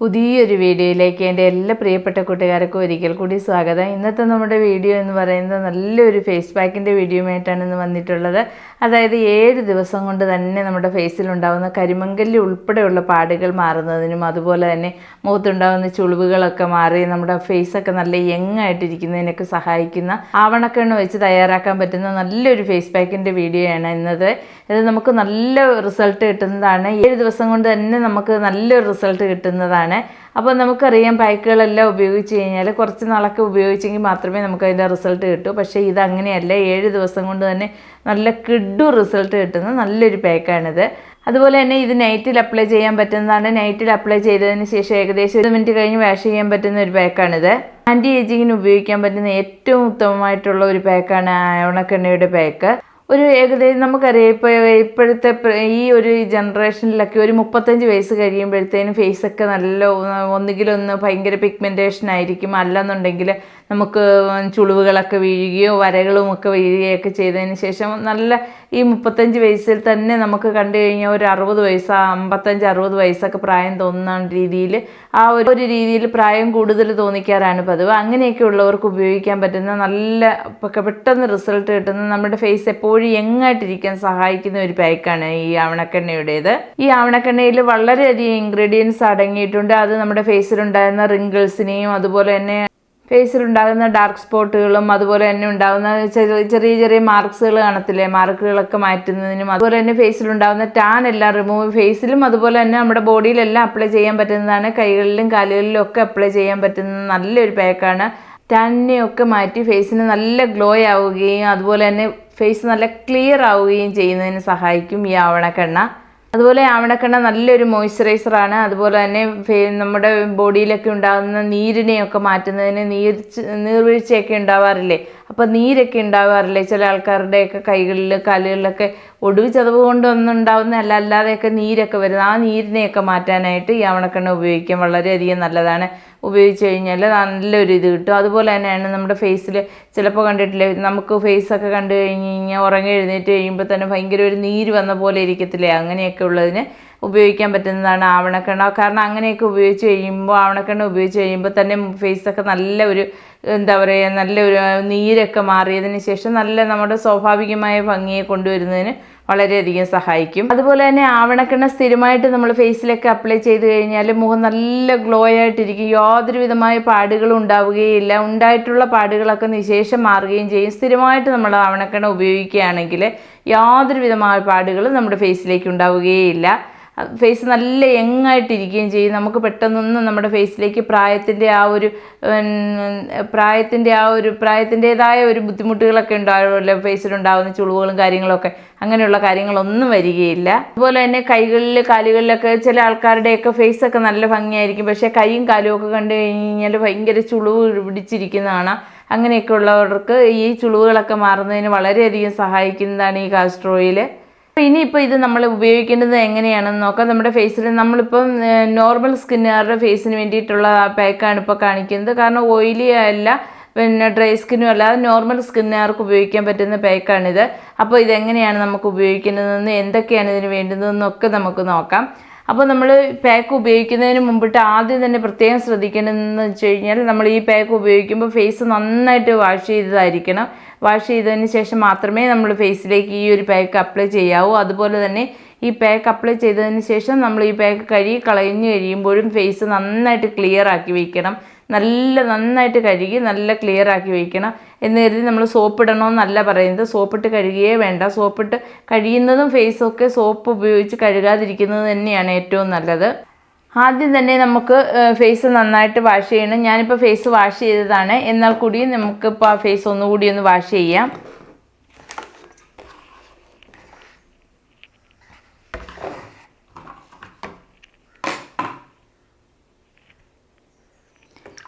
പുതിയൊരു വീഡിയോയിലേക്ക് എന്റെ എല്ലാ പ്രിയപ്പെട്ട കൂട്ടുകാർക്കും ഒരിക്കൽ കൂടി സ്വാഗതം. ഇന്നത്തെ നമ്മുടെ വീഡിയോ എന്ന് പറയുന്നത് നല്ലൊരു ഫേസ് പാക്കിന്റെ വീഡിയോയുമായിട്ടാണ് ഇന്ന് വന്നിട്ടുള്ളത്. അതായത് ഏഴ് ദിവസം കൊണ്ട് തന്നെ നമ്മുടെ ഫേസിൽ ഉണ്ടാകുന്ന കരിമങ്കല്ലി ഉൾപ്പെടെയുള്ള പാടുകൾ മാറുന്നതിനും അതുപോലെ തന്നെ മുഖത്തുണ്ടാകുന്ന ചുളിവുകളൊക്കെ മാറി നമ്മുടെ ഫേസൊക്കെ നല്ല യങ് ആയിട്ടിരിക്കുന്നതിനൊക്കെ സഹായിക്കുന്ന ആവണക്കെണ്ണ വെച്ച് തയ്യാറാക്കാൻ പറ്റുന്ന നല്ലൊരു ഫേസ് പാക്കിന്റെ വീഡിയോയാണ് ഇന്നത്. ഇത് നമുക്ക് നല്ല റിസൾട്ട് കിട്ടുന്നതാണ്. ഏഴ് ദിവസം കൊണ്ട് തന്നെ നമുക്ക് നല്ലൊരു റിസൾട്ട് കിട്ടുന്നതാണ്. അപ്പോൾ നമുക്കറിയാം പാക്കുകളെല്ലാം ഉപയോഗിച്ച് കഴിഞ്ഞാൽ കുറച്ച് നാളൊക്കെ ഉപയോഗിച്ചെങ്കിൽ മാത്രമേ നമുക്ക് അതിന്റെ റിസൾട്ട് കിട്ടൂ. പക്ഷേ ഇത് അങ്ങനെയല്ല ഏഴ് ദിവസം കൊണ്ട് തന്നെ നല്ല കിഡു റിസൾട്ട് കിട്ടുന്ന നല്ലൊരു പാക്കാണിത്. അതുപോലെ തന്നെ ഇത് നൈറ്റിൽ അപ്ലൈ ചെയ്യാൻ പറ്റുന്നതാണ്. നൈറ്റിൽ അപ്ലൈ ചെയ്തതിന് ശേഷം ഏകദേശം ഒരു മിനിറ്റ് കഴിഞ്ഞ് വാഷ് ചെയ്യാൻ പറ്റുന്ന ഒരു പാക്കാണിത്. ആന്റി ഏജിങ്ങിന് ഉപയോഗിക്കാൻ പറ്റുന്ന ഏറ്റവും ഉത്തമമായിട്ടുള്ള ഒരു പാക്കാണ് ഉണക്കെണ്ണയുടെ പാക്ക്. ഒരു ഏകദേശം നമുക്കറിയാം ഇപ്പോൾ ഇപ്പോഴത്തെ ഈ ഒരു ജനറേഷനിലൊക്കെ ഒരു മുപ്പത്തഞ്ച് വയസ്സ് കഴിയുമ്പോഴത്തേനും ഫേസൊക്കെ നല്ല ഒന്നുകിലൊന്ന് ഭയങ്കര പിഗ്മെന്റേഷൻ ആയിരിക്കും അല്ലെന്നുണ്ടെങ്കിൽ നമുക്ക് ചുളിവുകളൊക്കെ വീഴുകയോ വരകളുമൊക്കെ വീഴുകയൊക്കെ ചെയ്തതിന് ശേഷം നല്ല ഈ മുപ്പത്തഞ്ച് വയസ്സിൽ തന്നെ നമുക്ക് കണ്ടു കഴിഞ്ഞാൽ ഒരു അറുപത് വയസ്സ് അമ്പത്തഞ്ച് അറുപത് വയസ്സൊക്കെ പ്രായം തോന്നുന്ന രീതിയിൽ ആ ഒരു രീതിയിൽ പ്രായം കൂടുതൽ തോന്നിക്കാറാണ് പതിവ്. അങ്ങനെയൊക്കെ ഉള്ളവർക്ക് ഉപയോഗിക്കാൻ പറ്റുന്ന നല്ല പെട്ടെന്ന് റിസൾട്ട് കിട്ടുന്ന നമ്മുടെ ഫേസ് എപ്പോഴും യങ്ങായിട്ടിരിക്കാൻ സഹായിക്കുന്ന ഒരു പാക്കാണ് ഈ ആവണക്കെണ്ണയുടേത്. ഈ ആവണക്കെണ്ണയിൽ വളരെയധികം ഇൻഗ്രീഡിയൻസ് അടങ്ങിയിട്ടുണ്ട്. അത് നമ്മുടെ ഫേസിലുണ്ടായിരുന്ന റിങ്കിൾസിനെയും അതുപോലെ തന്നെ ഫേസിലുണ്ടാകുന്ന ഡാർക്ക് സ്പോട്ടുകളും അതുപോലെ തന്നെ ഉണ്ടാകുന്ന ചെറിയ ചെറിയ ചെറിയ മാർക്സുകൾ കാണത്തില്ലേ? മാർക്കുകളൊക്കെ മാറ്റുന്നതിനും അതുപോലെ തന്നെ ഫേസിൽ ഉണ്ടാകുന്ന ടാൻ എല്ലാം റിമൂവ് ഫേസിലും അതുപോലെ തന്നെ നമ്മുടെ ബോഡിയിലെല്ലാം അപ്ലൈ ചെയ്യാൻ പറ്റുന്നതാണ്. കൈകളിലും കാലുകളിലും ഒക്കെ അപ്ലൈ ചെയ്യാൻ പറ്റുന്ന നല്ലൊരു പാക്കാണ് ടാനിനെയൊക്കെ മാറ്റി ഫേസിന് നല്ല ഗ്ലോ ആവുകയും അതുപോലെ തന്നെ ഫേസ് നല്ല ക്ലിയർ ആവുകയും ചെയ്യുന്നതിന് സഹായിക്കും ഈ ആവണക്കെണ്ണ. അതുപോലെ ആവണക്കെണ്ണ നല്ലൊരു മോയ്സ്ചറൈസറാണ് അതുപോലെ തന്നെ നമ്മുടെ ബോഡിയിലൊക്കെ ഉണ്ടാകുന്ന നീരിനെയൊക്കെ മാറ്റുന്നതിന് നീർ നീർവീഴ്ചയൊക്കെ ഉണ്ടാവാറില്ലേ? അപ്പോൾ നീരൊക്കെ ഉണ്ടാവാറില്ലേ? ചില ആൾക്കാരുടെയൊക്കെ കൈകളിൽ കാലുകളിലൊക്കെ ഒടുവ് ചതവ് കൊണ്ടൊന്നും ഉണ്ടാവുന്ന അല്ല അല്ലാതെയൊക്കെ നീരൊക്കെ വരുന്നത് ആ നീരിനെയൊക്കെ മാറ്റാനായിട്ട് ഈ ആവണക്കെണ്ണ ഉപയോഗിക്കാൻ വളരെയധികം നല്ലതാണ്. ഉപയോഗിച്ച് കഴിഞ്ഞാൽ നല്ലൊരു ഇത് കിട്ടും. അതുപോലെ തന്നെയാണ് നമ്മുടെ ഫേസിൽ ചിലപ്പോൾ കണ്ടിട്ടില്ലേ നമുക്ക് ഫേസൊക്കെ കണ്ടു കഴിഞ്ഞ് കഴിഞ്ഞാൽ ഉറങ്ങി എഴുന്നേറ്റ് കഴിയുമ്പോൾ തന്നെ ഭയങ്കര ഒരു നീര് വന്ന പോലെ ഇരിക്കത്തില്ലേ? അങ്ങനെയൊക്കെ ഉള്ളതിന് ഉപയോഗിക്കാൻ പറ്റുന്നതാണ് ആവണക്കെണ്ണ. കാരണം അങ്ങനെയൊക്കെ ഉപയോഗിച്ച് കഴിയുമ്പോൾ ആവണക്കെണ്ണ ഉപയോഗിച്ച് കഴിയുമ്പോൾ തന്നെ ഫേസൊക്കെ നല്ല ഒരു എന്താ പറയുക നല്ലൊരു നീരൊക്കെ മാറിയതിന് ശേഷം നല്ല നമ്മുടെ സ്വാഭാവികമായ ഭംഗിയെ കൊണ്ടുവരുന്നതിന് വളരെയധികം സഹായിക്കും. അതുപോലെ തന്നെ ആവണക്കെണ്ണ സ്ഥിരമായിട്ട് നമ്മൾ ഫേസിലൊക്കെ അപ്ലൈ ചെയ്ത് കഴിഞ്ഞാൽ മുഖം നല്ല ഗ്ലോ ആയിട്ടിരിക്കും. യാതൊരു വിധമായ പാടുകളും ഉണ്ടാവുകയില്ല. ഉണ്ടായിട്ടുള്ള പാടുകളൊക്കെ നിശേഷം മാറുകയും ചെയ്യും. സ്ഥിരമായിട്ട് നമ്മൾ ആവണക്കെണ്ണ ഉപയോഗിക്കുകയാണെങ്കിൽ യാതൊരു വിധമായ പാടുകളും നമ്മുടെ ഫേസിലേക്ക് ഉണ്ടാവുകയില്ല. ഫേസ് നല്ല യങ്ങായിട്ടിരിക്കുകയും ചെയ്യും. നമുക്ക് പെട്ടെന്നൊന്നും നമ്മുടെ ഫേസിലേക്ക് പ്രായത്തിന്റെ ആ ഒരു പ്രായത്തിന്റെ ആ ഒരു പ്രായത്തിന്റെതായ ഒരു ബുദ്ധിമുട്ടുകളൊക്കെ ഉണ്ടാവുമല്ലോ ഫേസിലുണ്ടാകുന്ന ചുളിവുകളും കാര്യങ്ങളൊക്കെ. അങ്ങനെയുള്ള കാര്യങ്ങളൊന്നും വരികയില്ല. അതുപോലെ തന്നെ കൈകളിൽ കാലുകളിലൊക്കെ ചില ആൾക്കാരുടെയൊക്കെ ഫേസൊക്കെ നല്ല ഭംഗിയായിരിക്കും. പക്ഷേ കൈയും കാലും ഒക്കെ കണ്ടു കഴിഞ്ഞാൽ ഭയങ്കര ചുളിവ് പിടിച്ചിരിക്കുന്നതാണ്. അങ്ങനെയൊക്കെ ഉള്ളവർക്ക് ഈ ചുളിവുകളൊക്കെ മാറുന്നതിന് വളരെയധികം സഹായിക്കുന്നതാണ് ഈ അപ്പോൾ ഇനിയിപ്പോൾ ഇത് നമ്മൾ ഉപയോഗിക്കേണ്ടത് എങ്ങനെയാണെന്ന് നോക്കാം. നമ്മുടെ ഫേസിൽ നമ്മളിപ്പം നോർമൽ സ്കിന്നുകാരുടെ ഫേസിന് വേണ്ടിയിട്ടുള്ള പാക്കാണ് ഇപ്പോൾ കാണിക്കുന്നത്. കാരണം ഓയിലി അല്ല പിന്നെ ഡ്രൈ സ്കിന്നും അല്ലാതെ നോർമൽ സ്കിന്നുകാർക്ക് ഉപയോഗിക്കാൻ പറ്റുന്ന പാക്കാണിത് അപ്പോൾ ഇതെങ്ങനെയാണ് നമുക്ക് ഉപയോഗിക്കേണ്ടതെന്ന് എന്തൊക്കെയാണ് ഇതിന് വേണ്ടുന്നതെന്നൊക്കെ നമുക്ക് നോക്കാം. അപ്പോൾ നമ്മൾ പാക്ക് ഉപയോഗിക്കുന്നതിന് മുമ്പിട്ട് ആദ്യം തന്നെ പ്രത്യേകം ശ്രദ്ധിക്കേണ്ടതെന്ന് വെച്ച് കഴിഞ്ഞാൽ നമ്മൾ ഈ പാക്ക് ഉപയോഗിക്കുമ്പോൾ ഫേസ് നന്നായിട്ട് വാഷ് ചെയ്തതായിരിക്കണം. വാഷ് ചെയ്തതിന് ശേഷം മാത്രമേ നമ്മൾ ഫേസിലേക്ക് ഈ ഒരു പാക്ക് അപ്ലൈ ചെയ്യാവൂ. അതുപോലെ തന്നെ ഈ പാക്ക് അപ്ലൈ ചെയ്തതിന് ശേഷം നമ്മൾ ഈ പാക്ക് കഴുകി കളഞ്ഞു കഴിയുമ്പോഴും ഫേസ് നന്നായിട്ട് ക്ലിയർ ആക്കി വയ്ക്കണം നല്ല നന്നായിട്ട് കഴുകി നല്ല ക്ലിയർ ആക്കി വയ്ക്കണം എന്ന് കരുതി നമ്മൾ സോപ്പ് ഇടണമെന്നല്ല പറയുന്നത്. സോപ്പിട്ട് കഴുകിയേ വേണ്ട. സോപ്പിട്ട് കഴിയുന്നതും ഫേസൊക്കെ സോപ്പ് ഉപയോഗിച്ച് കഴുകാതിരിക്കുന്നത് തന്നെയാണ് ഏറ്റവും നല്ലത്. ആദ്യം തന്നെ നമുക്ക് ഫേസ് നന്നായിട്ട് വാഷ് ചെയ്യണം. ഞാനിപ്പോൾ ഫേസ് വാഷ് ചെയ്തതാണ്. എന്നാൽ കൂടി നമുക്കിപ്പോൾ ആ ഫേസ് ഒന്നുകൂടി ഒന്ന് വാഷ് ചെയ്യാം.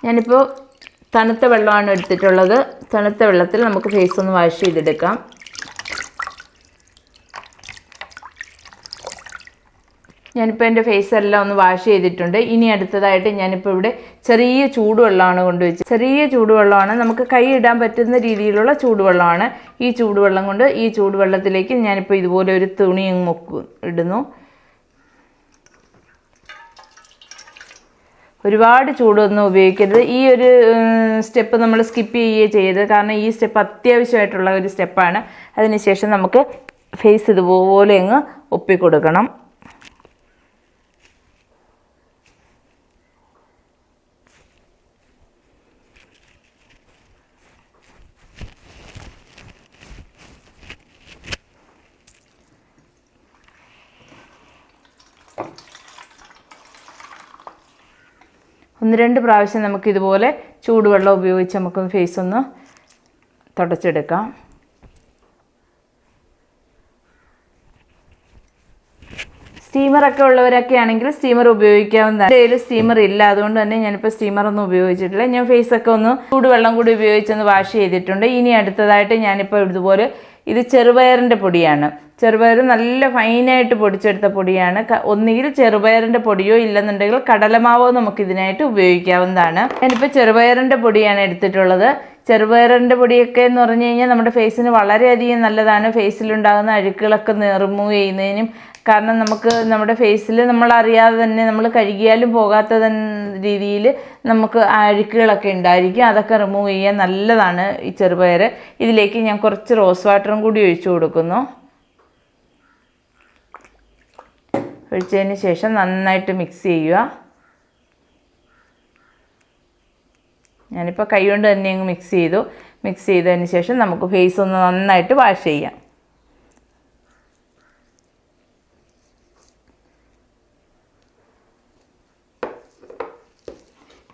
ഞാനിപ്പോൾ തണുത്ത വെള്ളമാണ് എടുത്തിട്ടുള്ളത്. തണുത്ത വെള്ളത്തിൽ നമുക്ക് ഫേസ് ഒന്ന് വാഷ് ചെയ്തെടുക്കാം. ഞാനിപ്പോൾ എന്റെ ഫേസ് എല്ലാം ഒന്ന് വാഷ് ചെയ്തിട്ടുണ്ട്. ഇനി അടുത്തതായിട്ട് ഞാനിപ്പോൾ ഇവിടെ ചെറിയ ചൂടുവെള്ളമാണ് കൊണ്ടുവച്ചത് ചെറിയ ചൂടുവെള്ളമാണ്. നമുക്ക് കൈ ഇടാൻ പറ്റുന്ന രീതിയിലുള്ള ചൂടുവെള്ളമാണ്. ഈ ചൂടുവെള്ളം കൊണ്ട് ഈ ചൂടുവെള്ളത്തിലേക്ക് ഞാനിപ്പോൾ ഇതുപോലെ ഒരു തുണി മുക്കു ഇടുന്നു. ഒരുപാട് ചൂടൊന്നും ഉപയോഗിക്കരുത്. ഈ ഒരു സ്റ്റെപ്പ് നമ്മൾ സ്കിപ്പ് ചെയ്യുകയോ ചെയ്യരുത്. കാരണം ഈ സ്റ്റെപ്പ് അത്യാവശ്യമായിട്ടുള്ള ഒരു സ്റ്റെപ്പാണ്. അതിനുശേഷം നമുക്ക് ഫേസ് ഇതുപോലെ അങ്ങ് ഒപ്പിക്കൊടുക്കണം. ഒന്ന് രണ്ട് പ്രാവശ്യം നമുക്ക് ഇതുപോലെ ചൂടുവെള്ളം ഉപയോഗിച്ച് നമുക്കൊന്ന് ഫേസ് ഒന്ന് തുടച്ചെടുക്കാം. സ്റ്റീമറൊക്കെ ഉള്ളവരൊക്കെ ആണെങ്കിൽ സ്റ്റീമർ ഉപയോഗിക്കാവുന്നതാണ് എന്റെ സ്റ്റീമർ ഇല്ല അതുകൊണ്ട് തന്നെ ഞാനിപ്പോൾ സ്റ്റീമർ ഒന്നും ഉപയോഗിച്ചിട്ടില്ല. ഞാൻ ഫേസൊക്കെ ഒന്ന് ചൂടുവെള്ളം കൂടി ഉപയോഗിച്ചൊന്ന് വാഷ് ചെയ്തിട്ടുണ്ട്. ഇനി അടുത്തതായിട്ട് ഞാനിപ്പോൾ ഇതുപോലെ ഇത് ചെറുപയറിന്റെ പൊടിയാണ്. ചെറുപയർ നല്ല ഫൈനായിട്ട് പൊടിച്ചെടുത്ത പൊടിയാണ്. ഒന്നുകിൽ ചെറുപയറിന്റെ പൊടിയോ ഇല്ലെന്നുണ്ടെങ്കിൽ കടലമാവോ നമുക്ക് ഇതിനായിട്ട് ഉപയോഗിക്കാവുന്നതാണ്. ഞാനിപ്പോൾ ചെറുപയറിന്റെ പൊടിയാണ് എടുത്തിട്ടുള്ളത്. ചെറുപയറിന്റെ പൊടിയൊക്കെ എന്ന് പറഞ്ഞു കഴിഞ്ഞാൽ നമ്മുടെ ഫേസിന് വളരെയധികം നല്ലതാണ്. ഫേസിലുണ്ടാകുന്ന അഴുക്കുകളൊക്കെ റിമൂവ് ചെയ്യുന്നതിനും കാരണം നമുക്ക് നമ്മുടെ ഫേസിൽ നമ്മൾ അറിയാതെ തന്നെ നമ്മൾ കഴുകിയാലും പോകാത്ത രീതിയിൽ നമുക്ക് അഴുക്കുകളൊക്കെ ഉണ്ടായിരിക്കും. അതൊക്കെ റിമൂവ് ചെയ്യാൻ നല്ലതാണ് ഈ ചെറുപയർ ഇതിലേക്ക് ഞാൻ കുറച്ച് റോസ് വാട്ടറും കൂടി ഒഴിച്ചു കൊടുക്കുന്നു. ഒഴിച്ചതിന് ശേഷം നന്നായിട്ട് മിക്സ് ചെയ്യുക. ഞാനിപ്പോൾ കൈ കൊണ്ട് തന്നെ അങ്ങ് മിക്സ് ചെയ്തു. മിക്സ് ചെയ്തതിന് ശേഷം നമുക്ക് ഫേസ് ഒന്ന് നന്നായിട്ട് വാഷ് ചെയ്യാം.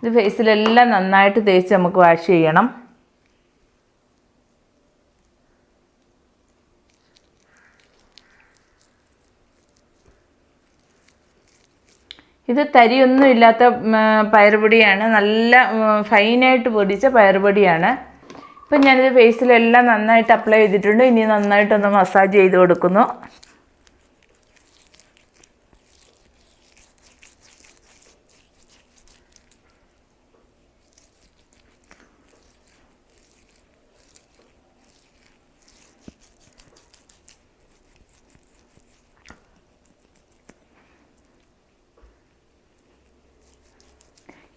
ഇത് ഫേസിലെല്ലാം നന്നായിട്ട് തേച്ച് നമുക്ക് വാഷ് ചെയ്യണം. ഇത് തരിയൊന്നും ഇല്ലാത്ത പയറുപൊടിയാണ്. നല്ല ഫൈനായിട്ട് പൊടിച്ച പയറുപൊടിയാണ്. ഇപ്പം ഞാനിത് ഫേസിലെല്ലാം നന്നായിട്ട് അപ്ലൈ ചെയ്തിട്ടുണ്ട്. ഇനി നന്നായിട്ടൊന്ന് മസാജ് ചെയ്ത് കൊടുക്കുന്നു.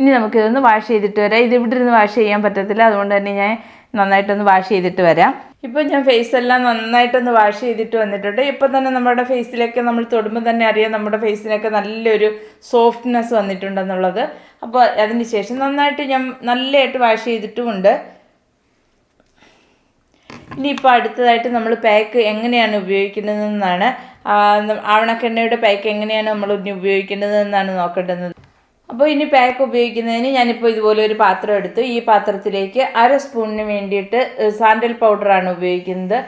ഇനി നമുക്ക് ഇതൊന്ന് വാഷ് ചെയ്തിട്ട് വരാം. ഇത് ഇവിടെ ഇരുന്ന് വാഷ് ചെയ്യാൻ പറ്റത്തില്ല. അതുകൊണ്ട് തന്നെ ഞാൻ നന്നായിട്ടൊന്ന് വാഷ് ചെയ്തിട്ട് വരാം. ഇപ്പോൾ ഞാൻ ഫേസ് എല്ലാം നന്നായിട്ടൊന്ന് വാഷ് ചെയ്തിട്ട് വന്നിട്ടുണ്ട്. ഇപ്പം തന്നെ നമ്മുടെ ഫേസിലൊക്കെ നമ്മൾ തൊടുമ്പോൾ തന്നെ അറിയാം നമ്മുടെ ഫേസിനൊക്കെ നല്ലൊരു സോഫ്റ്റ്നെസ് വന്നിട്ടുണ്ടെന്നുള്ളത്. അപ്പോൾ അതിന് ശേഷം നന്നായിട്ട് ഞാൻ നല്ലതായിട്ട് വാഷ് ചെയ്തിട്ടുമുണ്ട്. ഇനിയിപ്പോൾ അടുത്തതായിട്ട് നമ്മൾ പാക്ക് എങ്ങനെയാണ് ഉപയോഗിക്കുന്നതെന്നാണ്. ആവണക്കെണ്ണയുടെ പാക്ക് എങ്ങനെയാണ് നമ്മൾ ഉപയോഗിക്കേണ്ടതെന്നാണ് നോക്കേണ്ടത്. അപ്പോൾ ഇനി പാക്ക് ഉപയോഗിക്കുന്നതിന് ഞാനിപ്പോൾ ഇതുപോലെ ഒരു പാത്രം എടുത്തു. ഈ പാത്രത്തിലേക്ക് അര സ്പൂണിന് വേണ്ടിയിട്ട് സാൻഡൽ പൗഡറാണ് ഉപയോഗിക്കുന്നത്.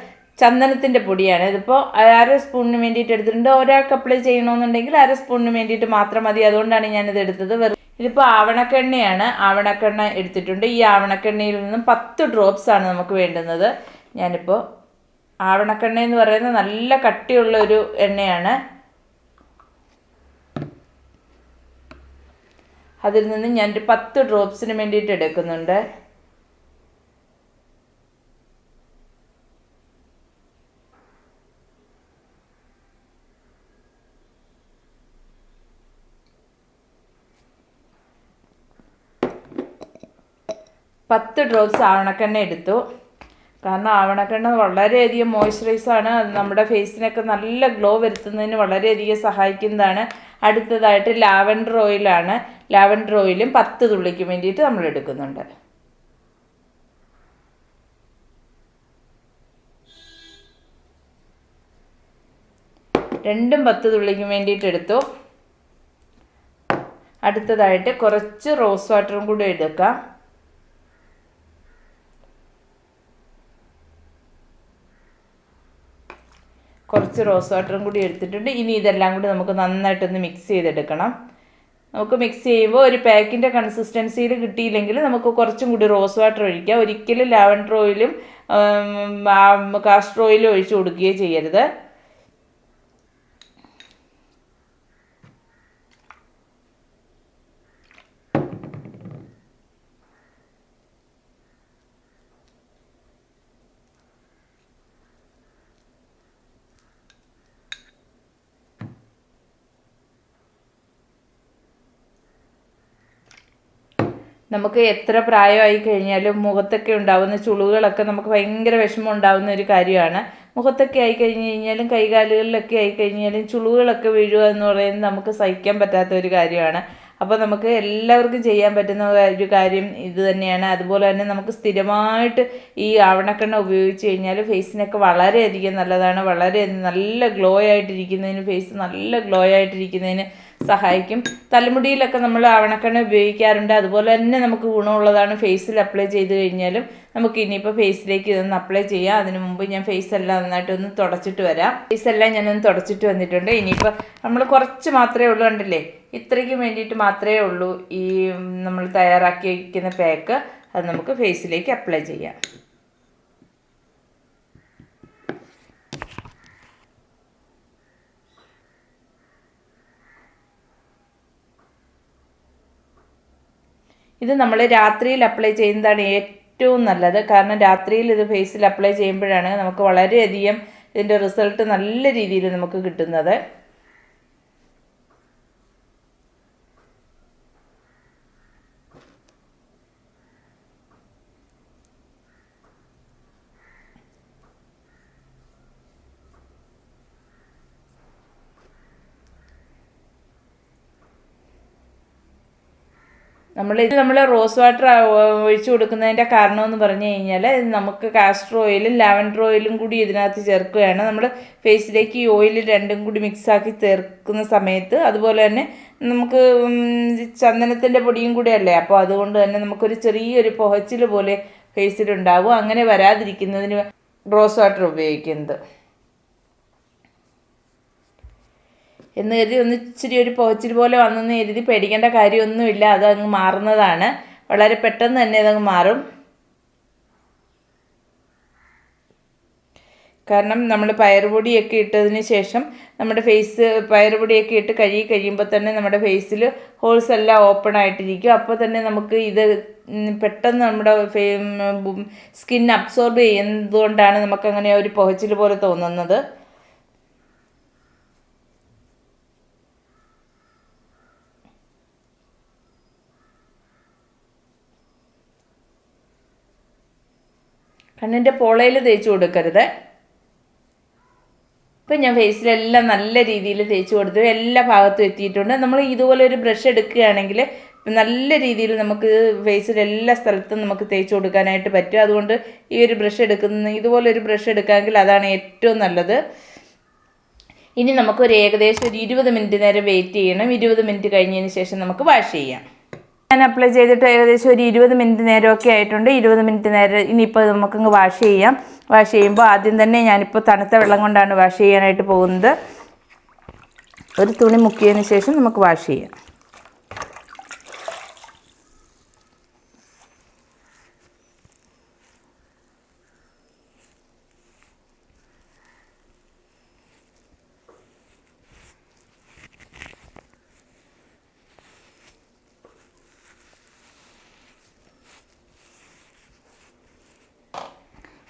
ചന്ദനത്തിന്റെ പൊടിയാണ്. ഇതിപ്പോൾ അര സ്പൂണിന് വേണ്ടിയിട്ട് എടുത്തിട്ടുണ്ട്. ഒരാൾക്ക് അപ്ലൈ ചെയ്യണമെന്നുണ്ടെങ്കിൽ അര സ്പൂണിന് വേണ്ടിയിട്ട് മാത്രം മതി. അതുകൊണ്ടാണ് ഞാനിത് എടുത്തത്. വെറും ഇതിപ്പോൾ ആവണക്കെണ്ണയാണ്. ആവണക്കെണ്ണ എടുത്തിട്ടുണ്ട്. ഈ ആവണക്കെണ്ണയിൽ നിന്നും പത്ത് ഡ്രോപ്സ് ആണ് നമുക്ക് വേണ്ടുന്നത്. ഞാനിപ്പോൾ ആവണക്കെണ്ണ എന്ന് പറയുന്നത് നല്ല കട്ടിയുള്ള ഒരു എണ്ണയാണ്. അതിൽ നിന്ന് ഞാനൊരു പത്ത് ഡ്രോപ്സിന് വേണ്ടിയിട്ട് എടുക്കുന്നുണ്ട്. പത്ത് ഡ്രോപ്സ് ആവണക്കെണ്ണ എടുത്തു. കാരണം ആവണക്കെണ്ണ വളരെയധികം മോയ്സ്ചറൈസാണ്. അത് നമ്മുടെ ഫേസിനൊക്കെ നല്ല ഗ്ലോ വരുത്തുന്നതിന് വളരെയധികം സഹായിക്കുന്നതാണ്. അടുത്തതായിട്ട് ലാവൻഡർ ഓയിലാണ്. ലാവൻഡർ ഓയിലും പത്ത് തുള്ളിക്ക് വേണ്ടിയിട്ട് നമ്മൾ എടുക്കുന്നുണ്ട്. രണ്ടും പത്ത് തുള്ളിക്ക് വേണ്ടിയിട്ട് എടുത്തു. അടുത്തതായിട്ട് കുറച്ച് റോസ് വാട്ടറും കൂടി എടുക്കാം. കുറച്ച് റോസ് വാട്ടറും കൂടി എടുത്തിട്ടുണ്ട്. ഇനി ഇതെല്ലാം കൂടി നമുക്ക് നന്നായിട്ടൊന്ന് മിക്സ് ചെയ്തെടുക്കണം. നമുക്ക് മിക്സ് ചെയ്യുമ്പോൾ ഒരു പാക്കിന്റെ കൺസിസ്റ്റൻസിയിൽ കിട്ടിയില്ലെങ്കിൽ നമുക്ക് കുറച്ചും കൂടി റോസ് വാട്ടർ ഒഴിക്കാം. ഒരിക്കലും ലാവൻഡർ ഓയിലും കാസ്റ്റർ ഓയിലും ഒഴിച്ച് കൊടുക്കുകയോ ചെയ്യരുത്. നമുക്ക് എത്ര പ്രായമായി കഴിഞ്ഞാലും മുഖത്തൊക്കെ ഉണ്ടാവുന്ന ചുളുകളൊക്കെ നമുക്ക് ഭയങ്കര വിഷമം ഉണ്ടാവുന്ന ഒരു കാര്യമാണ്. മുഖത്തൊക്കെ ആയി കഴിഞ്ഞ് കഴിഞ്ഞാലും കൈകാലുകളിലൊക്കെ ആയി കഴിഞ്ഞാലും ചുളുകളൊക്കെ വീഴുക എന്ന് പറയുന്നത് നമുക്ക് സഹിക്കാൻ പറ്റാത്ത ഒരു കാര്യമാണ്. അപ്പോൾ നമുക്ക് എല്ലാവർക്കും ചെയ്യാൻ പറ്റുന്ന ഒരു കാര്യം ഇത് തന്നെയാണ്. അതുപോലെ തന്നെ നമുക്ക് സ്ഥിരമായിട്ട് ഈ ആവണക്കെണ്ണ ഉപയോഗിച്ച് കഴിഞ്ഞാൽ ഫേസിനൊക്കെ വളരെയധികം നല്ലതാണ്. വളരെ നല്ല ഗ്ലോ ആയിട്ടിരിക്കുന്നതിന് ഫേസ് നല്ല ഗ്ലോ ആയിട്ടിരിക്കുന്നതിന് സഹായിക്കും. തലമുടിയിലൊക്കെ നമ്മൾ ആവണക്കെണ്ണ ഉപയോഗിക്കാറുണ്ട്. അതുപോലെ തന്നെ നമുക്ക് ഗുണമുള്ളതാണ് ഫേസിൽ അപ്ലൈ ചെയ്ത് കഴിഞ്ഞാലും നമുക്ക് ഇനിയിപ്പോൾ ഫേസിലേക്ക് ഇതൊന്ന് അപ്ലൈ ചെയ്യാം. അതിന് മുമ്പ് ഞാൻ ഫേസ് എല്ലാം നന്നായിട്ട് ഒന്ന് തുടച്ചിട്ട് വരാം. ഫേസ് എല്ലാം ഞാനൊന്ന് തുടച്ചിട്ട് വന്നിട്ടുണ്ട്. ഇനിയിപ്പോൾ നമ്മൾ കുറച്ച് മാത്രമേ ഉള്ളൂ കണ്ടില്ലേ? ഇത്രയ്ക്ക് വേണ്ടിയിട്ട് മാത്രമേ ഉള്ളൂ ഈ നമ്മൾ തയ്യാറാക്കി വയ്ക്കുന്ന പാക്ക് അത് നമുക്ക് ഫേസിലേക്ക് അപ്ലൈ ചെയ്യാം. ഇത് നമ്മൾ രാത്രിയിൽ അപ്ലൈ ചെയ്യുന്നതാണ് ഏറ്റവും നല്ലത്. കാരണം രാത്രിയിൽ ഇത് ഫേസിൽ അപ്ലൈ ചെയ്യുമ്പോഴാണ് നമുക്ക് വളരെയധികം ഇതിന്റെ റിസൾട്ട് നല്ല രീതിയിൽ നമുക്ക് കിട്ടുന്നത്. നമ്മൾ ഇത് നമ്മൾ റോസ് വാട്ടർ ഒഴിച്ചു കൊടുക്കുന്നതിന്റെ കാരണം എന്ന് പറഞ്ഞു കഴിഞ്ഞാൽ നമുക്ക് കാസ്റ്റർ ഓയിലും ലാവൻഡർ ഓയിലും കൂടി ഇതിനകത്ത് ചേർക്കുകയാണ്. നമ്മൾ ഫേസിലേക്ക് ഈ ഓയിൽ രണ്ടും കൂടി മിക്സാക്കി ചേർക്കുന്ന സമയത്ത് അതുപോലെ തന്നെ നമുക്ക് ചന്ദനത്തിന്റെ പൊടിയും കൂടെ അല്ലേ? അപ്പോൾ അതുകൊണ്ട് തന്നെ നമുക്കൊരു ചെറിയൊരു പുഹച്ചിൽ പോലെ ഫേസിലുണ്ടാവും. അങ്ങനെ വരാതിരിക്കുന്നതിന് റോസ് വാട്ടർ ഉപയോഗിക്കുന്നത്. എന്ന് കരുതി ഒന്ന് ഇച്ചിരി ഒരു പോച്ചിൽ പോലെ വന്നെന്ന് കരുതി പേടിക്കേണ്ട കാര്യമൊന്നുമില്ല. അത് അങ്ങ് മാറുന്നതാണ്. വളരെ പെട്ടെന്ന് തന്നെ അതങ്ങ് മാറും. കാരണം നമ്മൾ പയറുപൊടിയൊക്കെ ഇട്ടതിന് ശേഷം നമ്മുടെ ഫേസ് പയറുപൊടിയൊക്കെ ഇട്ട് കഴുകി കഴിയുമ്പോൾ തന്നെ നമ്മുടെ ഫേസിൽ ഹോൾസ് എല്ലാം ഓപ്പൺ ആയിട്ടിരിക്കും. അപ്പോൾ തന്നെ നമുക്ക് ഇത് പെട്ടെന്ന് നമ്മുടെ സ്കിൻ അബ്സോർബ് ചെയ്യുന്നതുകൊണ്ടാണ് നമുക്കങ്ങനെ ഒരു പുഹച്ചിൽ പോലെ തോന്നുന്നത്. കണ്ണിന്റെ പോളയിൽ തേച്ച് കൊടുക്കരുത്. ഇപ്പം ഞാൻ ഫേസിലെല്ലാം നല്ല രീതിയിൽ തേച്ച് കൊടുത്തു. എല്ലാ ഭാഗത്തും എത്തിയിട്ടുണ്ട്. നമ്മൾ ഇതുപോലെ ഒരു ബ്രഷ് എടുക്കുകയാണെങ്കിൽ നല്ല രീതിയിൽ നമുക്ക് ഫേസിൽ എല്ലാ സ്ഥലത്തും നമുക്ക് തേച്ച് കൊടുക്കാനായിട്ട് പറ്റും. അതുകൊണ്ട് ഈ ഒരു ബ്രഷ് എടുക്കുന്ന ഇതുപോലെ ഒരു ബ്രഷ് എടുക്കാമെങ്കിൽ അതാണ് ഏറ്റവും നല്ലത്. ഇനി നമുക്കൊരു ഏകദേശം ഒരു ഇരുപത് മിനിറ്റ് നേരം വെയിറ്റ് ചെയ്യണം. ഇരുപത് മിനിറ്റ് കഴിഞ്ഞതിന് ശേഷം നമുക്ക് വാഷ് ചെയ്യാം. ഞാൻ അപ്ലൈ ചെയ്തിട്ട് ഏകദേശം ഒരു ഇരുപത് മിനിറ്റ് നേരമൊക്കെ ആയിട്ടുണ്ട്. ഇരുപത് മിനിറ്റ് നേരം ഇനിയിപ്പോൾ നമുക്കങ്ങ് വാഷ് ചെയ്യാം. വാഷ് ചെയ്യുമ്പോൾ ആദ്യം തന്നെ ഞാനിപ്പോൾ തണുത്ത വെള്ളം കൊണ്ടാണ് വാഷ് ചെയ്യാനായിട്ട് പോകുന്നത്. ഒരു തുണി മുക്കിയതിന് ശേഷം നമുക്ക് വാഷ് ചെയ്യാം.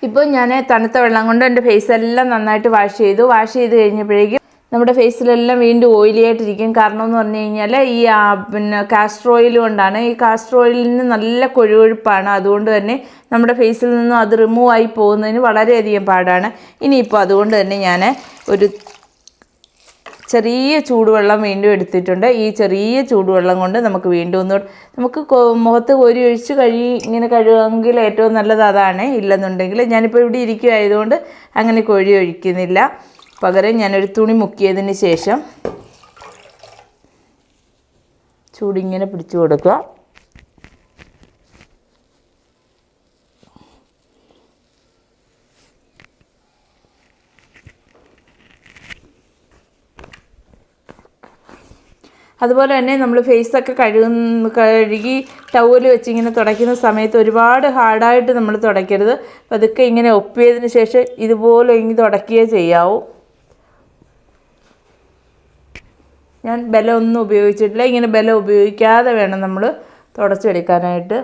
ഇപ്പോൾ ഞാൻ തണുത്ത വെള്ളം കൊണ്ട് എന്റെ ഫേസ് എല്ലാം നന്നായിട്ട് വാഷ് ചെയ്തു. വാഷ് ചെയ്ത് കഴിഞ്ഞപ്പോഴേക്കും നമ്മുടെ ഫേസിലെല്ലാം വീണ്ടും ഓയിലി ആയിട്ടിരിക്കും. കാരണം എന്ന് പറഞ്ഞു കഴിഞ്ഞാൽ ഈ പിന്നെ കാസ്റ്റർ ഓയിൽ കൊണ്ടാണ്. ഈ കാസ്റ്റർ ഓയിലിന് നല്ല കൊഴുകൊഴുപ്പാണ് അതുകൊണ്ട് തന്നെ നമ്മുടെ ഫേസിൽ നിന്നും അത് റിമൂവ് ആയി പോകുന്നതിന് വളരെയധികം പാടാണ്. ഇനിയിപ്പോൾ അതുകൊണ്ട് തന്നെ ഞാൻ ഒരു ചെറിയ ചൂടുവെള്ളം വീണ്ടും എടുത്തിട്ടുണ്ട്. ഈ ചെറിയ ചൂടുവെള്ളം കൊണ്ട് നമുക്ക് വീണ്ടും ഒന്ന് നമുക്ക് മുഖത്ത് കോരി ഒഴിച്ച് കഴുകി ഇങ്ങനെ കഴുകുമെങ്കിൽ ഏറ്റവും നല്ലത് അതാണ്. ഇല്ലെന്നുണ്ടെങ്കിൽ ഞാനിപ്പോൾ ഇവിടെ ഇരിക്കുമായതുകൊണ്ട് അങ്ങനെ കോഴി ഒഴിക്കുന്നില്ല. പകരം ഞാനൊരു തുണി മുക്കിയതിന് ശേഷം ചൂടിങ്ങനെ പിടിച്ചു കൊടുക്കുക. അതുപോലെ തന്നെ നമ്മൾ ഫേസൊക്കെ കഴുകുന്ന കഴുകി ടവൽ വെച്ച് ഇങ്ങനെ തുടയ്ക്കുന്ന സമയത്ത് ഒരുപാട് ഹാർഡായിട്ട് നമ്മൾ തുടയ്ക്കരുത്. പതുക്കെ ഇങ്ങനെ ഒപ്പിയതിന് ശേഷം ഇതുപോലെ ഇങ്ങനെ തുടയ്ക്കുകയേ ചെയ്യാവൂ. ഞാൻ ബലം ഒന്നും ഉപയോഗിച്ചിട്ടില്ല. ഇങ്ങനെ ബലം ഉപയോഗിക്കാതെ വേണം നമ്മൾ തുടച്ചെടുക്കാനായിട്ട്.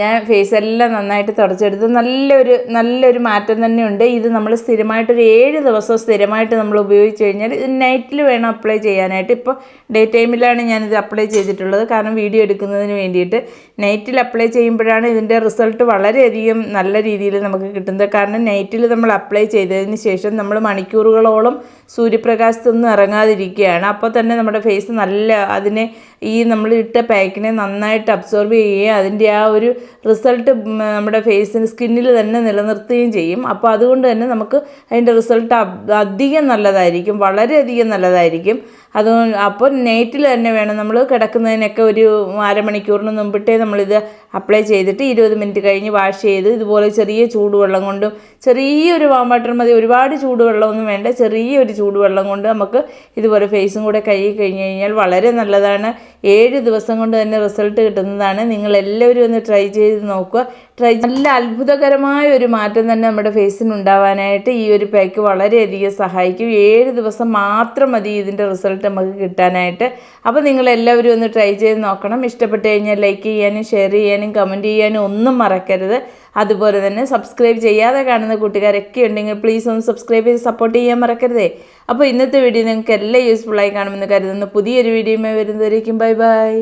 ഞാൻ ഫേസ് എല്ലാം നന്നായിട്ട് തുടച്ചെടുത്ത് നല്ലൊരു നല്ലൊരു മാറ്റം തന്നെയുണ്ട്. ഇത് നമ്മൾ സ്ഥിരമായിട്ട് ഒരു ഏഴ് ദിവസം സ്ഥിരമായിട്ട് നമ്മൾ ഉപയോഗിച്ച് കഴിഞ്ഞാൽ ഇത് നൈറ്റിൽ വേണം അപ്ലൈ ചെയ്യാനായിട്ട്. ഇപ്പോൾ ഡേ ടൈമിലാണ് ഞാനിത് അപ്ലൈ ചെയ്തിട്ടുള്ളത്. കാരണം വീഡിയോ എടുക്കുന്നതിന് വേണ്ടിയിട്ട് നൈറ്റിൽ അപ്ലൈ ചെയ്യുമ്പോഴാണ് ഇതിന്റെ റിസൾട്ട് വളരെയധികം നല്ല രീതിയിൽ നമുക്ക് കിട്ടുന്നത്. കാരണം നൈറ്റിൽ നമ്മൾ അപ്ലൈ ചെയ്തതിന് ശേഷം നമ്മൾ മണിക്കൂറുകളോളം സൂര്യപ്രകാശത്തൊന്നും ഇറങ്ങാതിരിക്കുകയാണ്. അപ്പോൾ തന്നെ നമ്മുടെ ഫേസ് നല്ല അതിനെ ഈ നമ്മൾ ഇട്ട പാക്കിനെ നന്നായിട്ട് അബ്സോർബ് ചെയ്യുകയും അതിന്റെ ആ ഒരു റിസൾട്ട് നമ്മുടെ ഫേസിന് സ്കിന്നിൽ തന്നെ നിലനിർത്തുകയും ചെയ്യും. അപ്പോൾ അതുകൊണ്ട് തന്നെ നമുക്ക് അതിന്റെ റിസൾട്ട് അധികം നല്ലതായിരിക്കും. വളരെയധികം നല്ലതായിരിക്കും. അതുകൊണ്ട് അപ്പോൾ നൈറ്റിൽ തന്നെ വേണം നമ്മൾ കിടക്കുന്നതിനൊക്കെ ഒരു അരമണിക്കൂറിന് മുമ്പിട്ടേ നമ്മളിത് അപ്ലൈ ചെയ്തിട്ട് ഇരുപത് മിനിറ്റ് കഴിഞ്ഞ് വാഷ് ചെയ്ത് ഇതുപോലെ ചെറിയ ചൂടുവെള്ളം കൊണ്ടും ചെറിയൊരു വാം വാട്ടർ മതി. ഒരുപാട് ചൂടുവെള്ളമൊന്നും വേണ്ട. ചെറിയൊരു ചൂടുവെള്ളം കൊണ്ട് നമുക്ക് ഇതുപോലെ ഫേസും കൂടെ കഴുകി കഴിഞ്ഞ് കഴിഞ്ഞാൽ വളരെ നല്ലതാണ്. ഏഴ് ദിവസം കൊണ്ട് തന്നെ റിസൾട്ട് കിട്ടുന്നതാണ്. നിങ്ങൾ എല്ലാവരും ഒന്ന് ട്രൈ ചെയ്ത് നോക്കുക. ട്രൈ നല്ല അത്ഭുതകരമായ ഒരു മാറ്റം തന്നെ നമ്മുടെ ഫേസിന് ഉണ്ടാവാനായിട്ട് ഈ ഒരു പാക്ക് വളരെയധികം സഹായിക്കും. ഏഴ് ദിവസം മാത്രം മതി ഇതിന്റെ റിസൾട്ട് നമുക്ക് കിട്ടാനായിട്ട്. അപ്പോൾ നിങ്ങൾ എല്ലാവരും ഒന്ന് ട്രൈ ചെയ്ത് നോക്കണം. ഇഷ്ടപ്പെട്ട് കഴിഞ്ഞാൽ ലൈക്ക് ചെയ്യാനും ഷെയർ ചെയ്യാനും കമന്റ് ചെയ്യാനും ഒന്നും മറക്കരുത്. അതുപോലെ തന്നെ സബ്സ്ക്രൈബ് ചെയ്യാതെ കാണുന്ന കൂട്ടുകാരൊക്കെ ഉണ്ടെങ്കിൽ പ്ലീസ് ഒന്ന് സബ്സ്ക്രൈബ് ചെയ്ത് സപ്പോർട്ട് ചെയ്യാൻ മറക്കരുതേ. അപ്പോൾ ഇന്നത്തെ വീഡിയോ നിങ്ങൾക്ക് എല്ലാം യൂസ്ഫുള്ളായി കാണുമെന്ന് കരുതുന്നു. പുതിയൊരു വീഡിയോയുമായി വരുന്നതായിരിക്കും ബൈ ബൈ